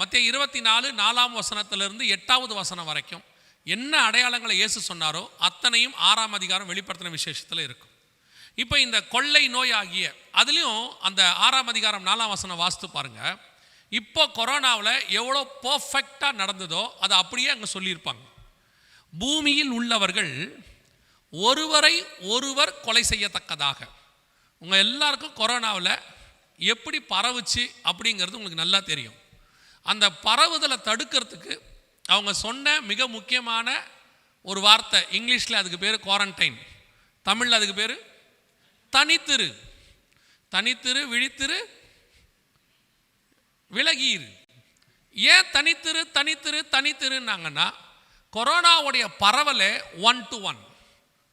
மத்திய இருபத்தி நாலு நாலாம் வசனத்திலிருந்து எட்டாவது வசனம் வரைக்கும் என்ன அடையாளங்களை இயேசு சொன்னாரோ அத்தனையும் ஆறாம் அதிகாரம் வெளிப்படுத்தின விசேஷத்தில் இருக்கும். இப்போ இந்த கொள்ளை நோய் ஆகிய அதுலேயும் அந்த ஆறாம் அதிகாரம் நாலாம் வசனம் வாஸ்து பாருங்கள் இப்போ கொரோனாவில் எவ்வளோ பர்ஃபெக்டாக நடந்ததோ அதை அப்படியே அங்கே சொல்லியிருப்பாங்க. பூமியில் உள்ளவர்கள் ஒருவரை ஒருவர் கொலை செய்யத்தக்கதாக. உங்கள் எல்லாருக்கும் கொரோனாவில் எப்படி பரவுச்சு அப்படிங்கிறது உங்களுக்கு நல்லா தெரியும். அந்த பரவுதலை தடுக்கிறதுக்கு அவங்க சொன்ன மிக முக்கியமான ஒரு வார்த்தை இங்கிலீஷில் அதுக்கு பேர் குவாரண்டைன் தமிழில் அதுக்கு பேர் தனித்திரு. தனித்திரு விழித்திரு விலகியிரு ஏன் தனித்திரு தனித்திரு தனித்திருன்னாங்கன்னா கொரோனாவுடைய பரவலே ஒன் டு ஒன்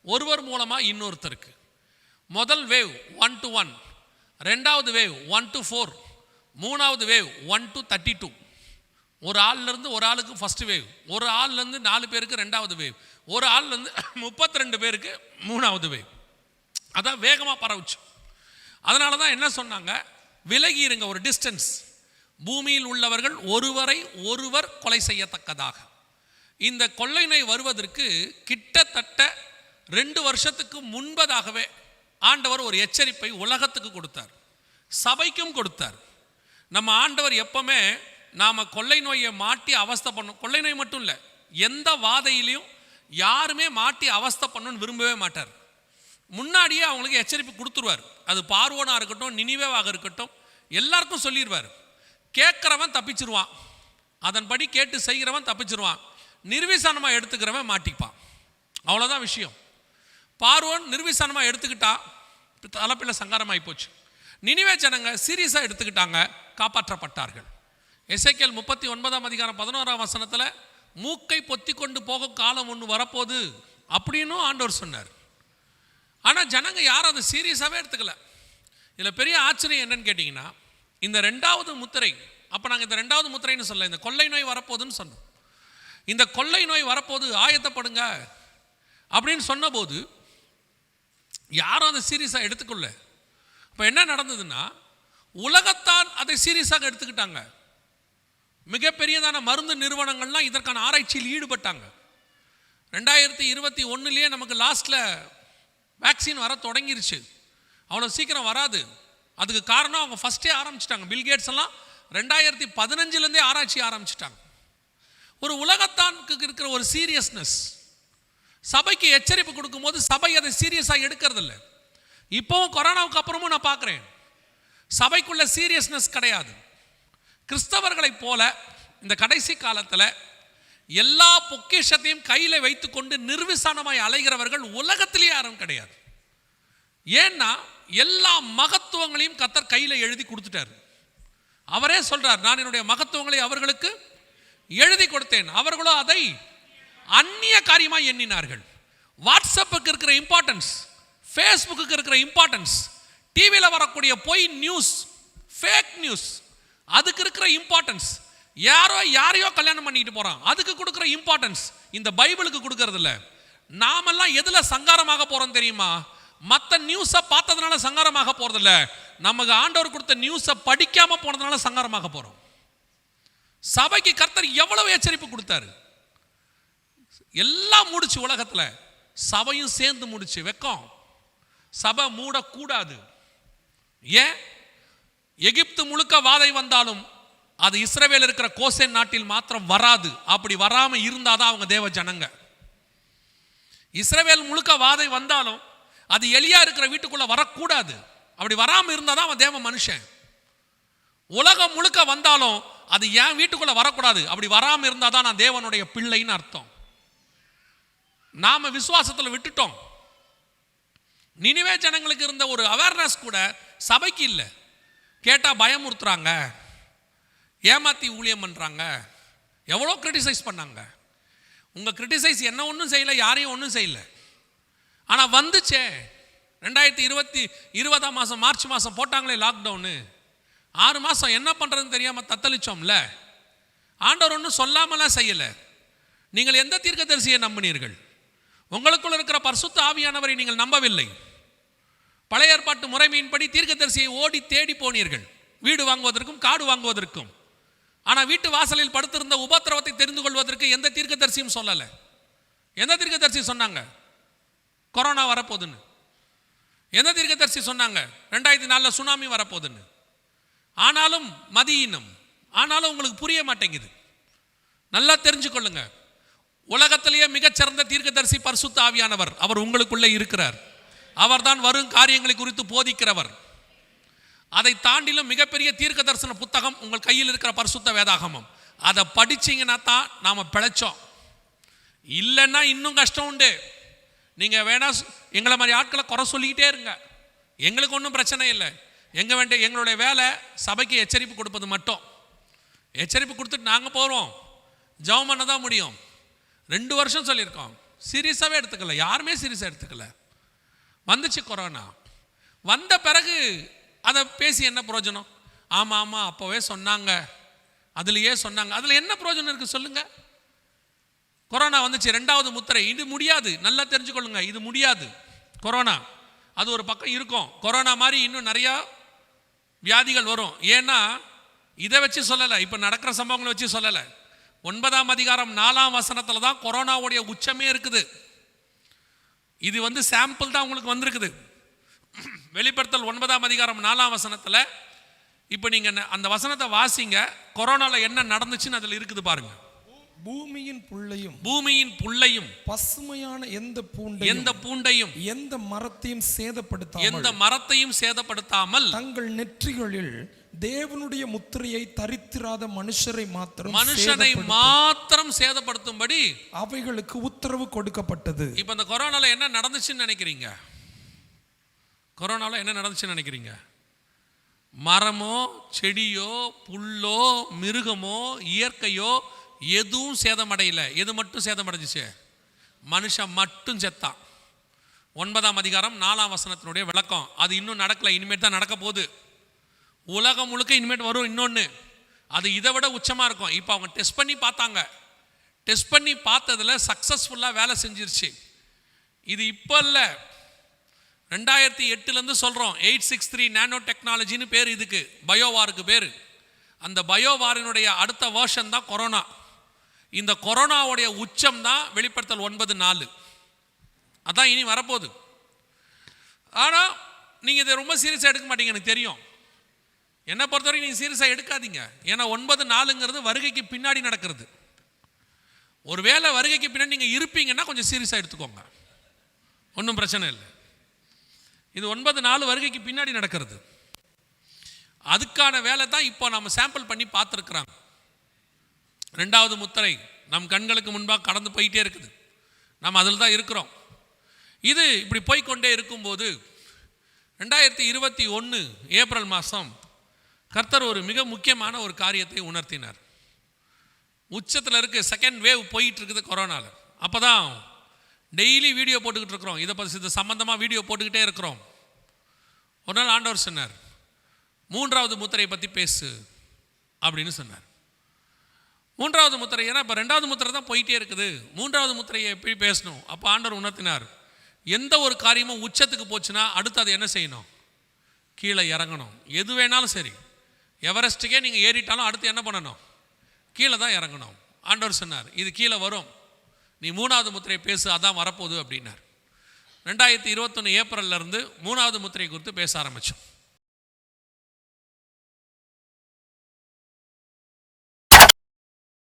ஒருவர் மூலமாக இன்னொருத்தருக்கு. முதல் வேவ் ஒன் டு ஒன் ரெண்டாவது வேவ் ஒன் டு ஃபோர் மூணாவது wave one to thirty two ஒரு ஆள்லேருந்து ஒரு ஆளுக்கு ஃபஸ்ட்டு வேவ் ஒரு ஆள்லேருந்து நாலு பேருக்கு ரெண்டாவது வேவ் ஒரு ஆள்லேருந்து முப்பத்தி ரெண்டு பேருக்கு மூணாவது வேவ் அதான் வேகமாக பரவுச்சு. அதனால தான் என்ன சொன்னாங்க? விலகி இருங்க ஒரு டிஸ்டன்ஸ் பூமியில் உள்ளவர்கள் ஒருவரை ஒருவர் கொலை செய்யத்தக்கதாக. இந்த கொள்ளை நோய் வருவதற்கு கிட்டத்தட்ட ரெண்டு வருஷத்துக்கு முன்பதாகவே ஆண்டவர் ஒரு எச்சரிப்பை உலகத்துக்கு கொடுத்தார். சபைக்கும் கொடுத்தார். நம்ம ஆண்டவர் எப்பவுமே நாம் கொள்ளை நோயை மாட்டி அவஸ்தை பண்ணும் கொள்ளை நோய் மட்டும் இல்லை எந்த வாதையிலையும் யாருமே மாட்டி அவஸ்தை பண்ணணும்னு விரும்பவே மாட்டார். முன்னாடியே அவங்களுக்கு எச்சரிப்பு கொடுத்துருவார். அது பார்வோனாக இருக்கட்டும் நினிவேவாக இருக்கட்டும் எல்லாருக்கும் சொல்லிடுவார் கேட்குறவன் தப்பிச்சிருவான். அதன்படி கேட்டு செய்கிறவன் தப்பிச்சிருவான். நிர்விசானமாக எடுத்துக்கிறவன் மாட்டிப்பான். அவ்வளோதான் விஷயம். பார்வோன் நிர்விசனமாக எடுத்துக்கிட்டா தலைப்பில் சங்காரமாகி போச்சு. நினிவே ஜனங்க சீரியஸாக எடுத்துக்கிட்டாங்க காப்பாற்றப்பட்டார்கள். எசைக்கேல் முப்பத்தி ஒன்பதாம் அதிகாரம் பதினோராம் வசனத்தில் மூக்கை பொத்தி கொண்டு போக காலம் ஒன்று வரப்போகுது அப்படின்னும் ஆண்டவர் சொன்னார். ஆனால் ஜனங்க யாரும் அதை சீரியஸாகவே எடுத்துக்கல. இதில் பெரிய ஆச்சரியம் என்னன்னு கேட்டிங்கன்னா இந்த ரெண்டாவது முத்திரை அப்போ நாங்கள் இந்த ரெண்டாவது முத்திரைன்னு சொல்ல இந்த கொள்ளை நோய் வரப்போகுதுன்னு சொன்னோம். இந்த கொள்ளை நோய் வரப்போகுது ஆயத்தப்படுங்க அப்படின்னு சொன்னபோது யாரும் அதை சீரியஸாக எடுத்துக்கொள்ள இப்போ என்ன நடந்ததுன்னா உலகத்தான் அதை சீரியஸாக எடுத்துக்கிட்டாங்க. மிகப்பெரியதான மருந்து நிறுவனங்கள்லாம் இதற்கான ஆராய்ச்சியில் ஈடுபட்டாங்க. ரெண்டாயிரத்தி இருபத்தி ஒன்றுலேயே நமக்கு லாஸ்ட்டில் வேக்சின் வர தொடங்கிருச்சு. அவ்வளோ சீக்கிரம் வராது. அதுக்கு காரணம் அவங்க ஃபஸ்ட்டே ஆரம்பிச்சிட்டாங்க. பில்கேட்ஸ் எல்லாம் ரெண்டாயிரத்தி பதினஞ்சுலேருந்தே ஆராய்ச்சி ஆரம்பிச்சிட்டாங்க. ஒரு உலகத்தானுக்கு இருக்கிற ஒரு சீரியஸ்னஸ். சபைக்கு எச்சரிப்பு கொடுக்கும்போது சபை அதை சீரியஸாக எடுக்கிறதில்ல. இப்போவும் கொரோனாவுக்கு அப்புறமும் நான் பார்க்குறேன் சபைக்குள்ள சீரியஸ்னஸ் கிடையாது. கிறிஸ்தவர்களைப் போல இந்த கடைசி காலத்தில் எல்லா பொக்கிஷத்தையும் கையில் வைத்துக்கொண்டு நிர்விசானமாய் அலைகிறவர்கள் உலகத்திலேயே யாரும் கிடையாது. ஏன்னா எல்லா மகத்துவங்களையும் கத்தர் கையில் எழுதி கொடுத்துட்டார். அவரே சொல்றார் நான் என்னுடைய மகத்துவங்களை அவர்களுக்கு எழுதி கொடுத்தேன். அவர்களோ அதை அந்நிய காரியமாக எண்ணினார்கள். வாட்ஸ்அப்புக்கு இருக்கிற இம்பார்ட்டன்ஸ் ஃபேஸ்புக்கு இருக்கிற இம்பார்ட்டன்ஸ் டிவியில் வரக்கூடிய பொய் நியூஸ் ஃபேக் நியூஸ் அதுக்கு இருக்கிற இம்பார்ட்டன்ஸ் யாரோ யாரையோ கல்யாணம் பண்ணிட்டு போகிறான் அதுக்கு கொடுக்குற இம்பார்ட்டன்ஸ் இந்த பைபிளுக்கு கொடுக்கறது நாமெல்லாம் எதில் சங்காரமாக போகிறோம் தெரியுமா? மற்ற நியூஸை பார்த்ததுனால சங்காரமாக போகிறதில்ல நமக்கு ஆண்டவர் கொடுத்த நியூஸை படிக்காமல் போனதுனால சங்காரமாக போகிறோம் சபைக்கு கர்த்தர் எவ்வளவு எச்சரிப்பு கொடுத்தாரு? எல்லாம் முடிச்சு உலகத்தில் சபையும் சேர்ந்து முடிச்சு வெக்கம். சபை மூடக்கூடாது. ஏன்? எகிப்து முழுக்க வாதை வந்தாலும் அது இஸ்ரவேல் இருக்கிற கோசேன் நாட்டில் மாத்திரம் வராது. அப்படி வராம இருந்தாதான் அவங்க தேவ ஜனங்க. இஸ்ரவேல் முழுக்க வாதை வந்தாலும் அது எளியா இருக்கிற வீட்டுக்குள்ள வரக்கூடாது. அப்படி வராமல் இருந்தால் தான் அவன் தேவ மனுஷன். உலகம் முழுக்க வந்தாலும் அது என் வீட்டுக்குள்ள வரக்கூடாது. அப்படி வராமல் இருந்தால் தான் நான் தேவனுடைய பிள்ளைன்னு அர்த்தம். நாம விசுவாசத்தில் விட்டுட்டோம். நினைவே ஜனங்களுக்கு இருந்த ஒரு அவேர்னஸ் கூட சபைக்கு இல்லை. கேட்டால் பயமுறுத்துறாங்க. ஏமாற்றி ஊழியம் பண்ணுறாங்க எவ்வளோ கிரிட்டிசைஸ் பண்ணாங்க. உங்கள் கிரிட்டிசைஸ் என்ன ஒன்றும் செய்யலை யாரையும் ஒன்றும் செய்யலை. ஆனால் வந்துச்சே. ரெண்டாயிரத்தி இருபத்தி இருபதாம் மாதம் மார்ச் மாதம் போட்டாங்களே லாக்டவுனு ஆறு மாதம் என்ன பண்ணுறதுன்னு தெரியாமல் தத்தளிச்சோம்ல. ஆண்டவர் ஒன்றும் சொல்லாமலாம் செய்யலை. நீங்கள் எந்த தீர்க்கதரிசியை நம்பினீர்கள்? உங்களுக்குள் இருக்கிற பரிசுத்த ஆவியானவரை நீங்கள் நம்பவில்லை. பழைய ஏற்பாட்டு முறைமையின்படி தீர்க்கதரிசியை ஓடி தேடி போனீர்கள். வீடு வாங்குவதற்கும் காடு வாங்குவதற்கும். ஆனால் வீட்டு வாசலில் படுத்திருந்த உபத்திரவத்தை தெரிந்து கொள்வதற்கு எந்த தீர்க்கதரிசியும் சொல்லலை. எந்த தீர்க்கதரிசி சொன்னாங்க? கொரோனா வரப்போகுதுன்னு. எந்த தீர்க்கதரிசி சொன்னாங்க? ரெண்டாயிரத்தி நாலில் சுனாமி வரப்போகுதுன்னு. ஆனாலும் மதியினம் ஆனாலும் உங்களுக்கு புரிய மாட்டேங்குது. நல்லா தெரிஞ்சுக்கொள்ளுங்க. உலகத்திலேயே மிகச்சிறந்த தீர்க்கதரிசி பரிசுத்த ஆவியானவர் அவர் உங்களுக்குள்ளே இருக்கிறார். அவர்தான் வரும் காரியங்களை குறித்து போதிக்கிறவர். அதை தாண்டிலும் மிகப்பெரிய தீர்க்க தரிசன புத்தகம் உங்கள் கையில் இருக்கிற பரிசுத்த வேதாகமம். அதை படிச்சீங்கன்னா தான் நாம் பிழைச்சோம். இல்லைன்னா இன்னும் கஷ்டம் உண்டு. நீங்கள் வேணா எங்களை மாதிரி ஆட்களை குறை சொல்லிக்கிட்டே இருங்க. எங்களுக்கு ஒன்றும் பிரச்சனை இல்லை. எங்கே வேண்டிய எங்களுடைய வேலை சபைக்கு எச்சரிப்பு கொடுப்பது மட்டும். எச்சரிப்பு கொடுத்துட்டு நாங்கள் போகிறோம் ஜெபம் பண்ண தான் முடியும். ரெண்டு வருஷம் சொல்லியிருக்கோம். சீரியஸாகவே எடுத்துக்கல. யாருமே சீரியஸாக எடுத்துக்கல. வந்துச்சு கொரோனா. வந்த பிறகு அதை பேசி என்ன பிரயோஜனம் ஆமாம் ஆமாம் அப்போவே சொன்னாங்க. அதுலேயே சொன்னாங்க. அதில் என்ன பிரயோஜனம் இருக்குது சொல்லுங்கள் கொரோனா வந்துச்சு ரெண்டாவது முத்திரை. இது முடியாது. நல்லா தெரிஞ்சுக்கொள்ளுங்க இது முடியாது. கொரோனா. அது ஒரு பக்கம் இருக்கும். கொரோனா மாதிரி இன்னும் நிறையா வியாதிகள் வரும். ஏன்னா இதை வச்சு சொல்லலை. இப்போ நடக்கிற சம்பவங்களை வச்சு சொல்லலை. ஒன்பதாம் அதிகாரம் நாலாம் வசனத்தில் தான் கொரோனாவுடைய உச்சமே இருக்குது. இது வந்து சாம்பிள் தான் உங்களுக்கு வந்திருக்குது. வெளிப்படுத்தல் ஒன்பதாம் அதிகாரம் நாலாம் வசனத்தில் இப்போ நீங்கள் அந்த வசனத்தை வாசிங்க கொரோனாவில் என்ன நடந்துச்சுன்னு அதில் இருக்குது பாருங்க. பூமியின் புல்லையும் பூமியின் புல்லையும் பசுமையான எந்த பூண்டையும் எந்த பூண்டையும் எந்த மரத்தையும் சேதப்படுத்தாமல் எந்த மரத்தையும் சேதப்படுத்தாமல் தங்கள் நெற்றிகளில் தேவனுடைய முத்திரையை தரித்திராத மனுஷரை மாத்திரம் மனுஷனை மாத்திரம் சேதப்படுத்தும்படி அவைகளுக்கு உத்தரவு கொடுக்கப்பட்டது. இப்போ இந்த கொரோனால என்ன நடந்துச்சுன்னு நினைக்கிறீங்க? கொரோனால என்ன நடந்துச்சுன்னு நினைக்கிறீங்க? மரமோ செடியோ புல்லோ மிருகமோ இயற்கையோ எதுவும் சேதமடையல. எது மட்டும் சேதமடைஞ்சிச்சு? மனுஷன் மட்டும் செத்தான். ஒன்பதாம் அதிகாரம் நாலாம் வசனத்தினுடைய விளக்கம். அது இன்னும் நடக்கல. இனிமேட் தான் நடக்க போகுது. உலகம் முழுக்க இனிமேட் வரும் இன்னொன்று அது இதை விட உச்சமாக இருக்கும். இப்போ அவங்க டெஸ்ட் பண்ணி பார்த்தாங்க. டெஸ்ட் பண்ணி பார்த்ததில் சக்ஸஸ்ஃபுல்லாக வேலை செஞ்சிருச்சு. இது இப்போ இல்லை. ரெண்டாயிரத்தி எட்டுலேருந்து சொல்கிறோம் எயிட் சிக்ஸ் த்ரீ நேனோ டெக்னாலஜின்னு பேர் இதுக்கு. பயோவாருக்கு பேர். அந்த பயோவாரினுடைய அடுத்த வேர்ஷன் தான் கொரோனா. இந்த கொரோனாவுடைய உச்சம் தான் வெளிப்படுத்தல் ஒன்பது நாலு. அதான் இனி வரப்போகுது. ஆனால் நீங்கள் இதை ரொம்ப சீரியஸாக எடுக்க மாட்டீங்க எனக்கு தெரியும். என்னை பொறுத்தவரைக்கும் நீங்கள் சீரியஸாக எடுக்காதீங்க. ஏன்னா ஒன்பது நாலுங்கிறது வருகைக்கு பின்னாடி நடக்கிறது. ஒருவேளை வருகைக்கு பின்னாடி நீங்கள் இருப்பீங்கன்னா கொஞ்சம் சீரியஸாக எடுத்துக்கோங்க. ஒன்றும் பிரச்சனை இல்லை. இது ஒன்பது நாலு வருகைக்கு பின்னாடி நடக்கிறது. அதுக்கான வேலை தான் இப்போ நம்ம சாம்பிள் பண்ணி பார்த்துருக்குறாங்க ரெண்டாவது முத்திரை நம் கண்களுக்கு முன்பாக கடந்து போயிட்டே இருக்குது. நம்ம அதில் தான் இருக்கிறோம். இது இப்படி போய்க்கொண்டே இருக்கும்போது ரெண்டாயிரத்தி இருபத்தி ஒன்று ஏப்ரல் மாதம் கர்த்தர் ஒரு மிக முக்கியமான ஒரு காரியத்தை உணர்த்தினார். உச்சத்தில் இருக்க செகண்ட் வேவ் போயிட்டு இருக்குது கொரோனாவில் அப்போ தான் டெய்லி வீடியோ போட்டுக்கிட்டு இருக்கிறோம். இதை பற்றி இது சம்மந்தமாக வீடியோ போட்டுக்கிட்டே இருக்கிறோம். ஒரு நாள் ஆண்டவர் சொன்னார் மூன்றாவது முத்திரையை பற்றி பேசு அப்படின்னு சொன்னார். மூன்றாவது முத்திரை ஏன்னா இப்போ ரெண்டாவது முத்திரை தான் போயிட்டே இருக்குது. மூன்றாவது முத்திரையை எப்படி பேசணும்? அப்போ ஆண்டவர் உணர்த்தினார் எந்த ஒரு காரியமும் உச்சத்துக்கு போச்சுன்னா அடுத்து அதை என்ன செய்யணும்? கீழே இறங்கணும். எது வேணாலும் சரி. எவரெஸ்ட்டுக்கே நீங்கள் ஏறிட்டாலும் அடுத்து என்ன பண்ணணும்? கீழே தான் இறங்கணும். ஆண்டவர் சொன்னார் இது கீழே வரும். நீ மூணாவது முத்திரை பேசு அதான் வரப்போகுது அப்படின்னார். ரெண்டாயிரத்தி இருபத்தொன்று ஏப்ரல்ல இருந்து மூணாவது முத்திரை குறித்து பேச ஆரம்பித்தோம்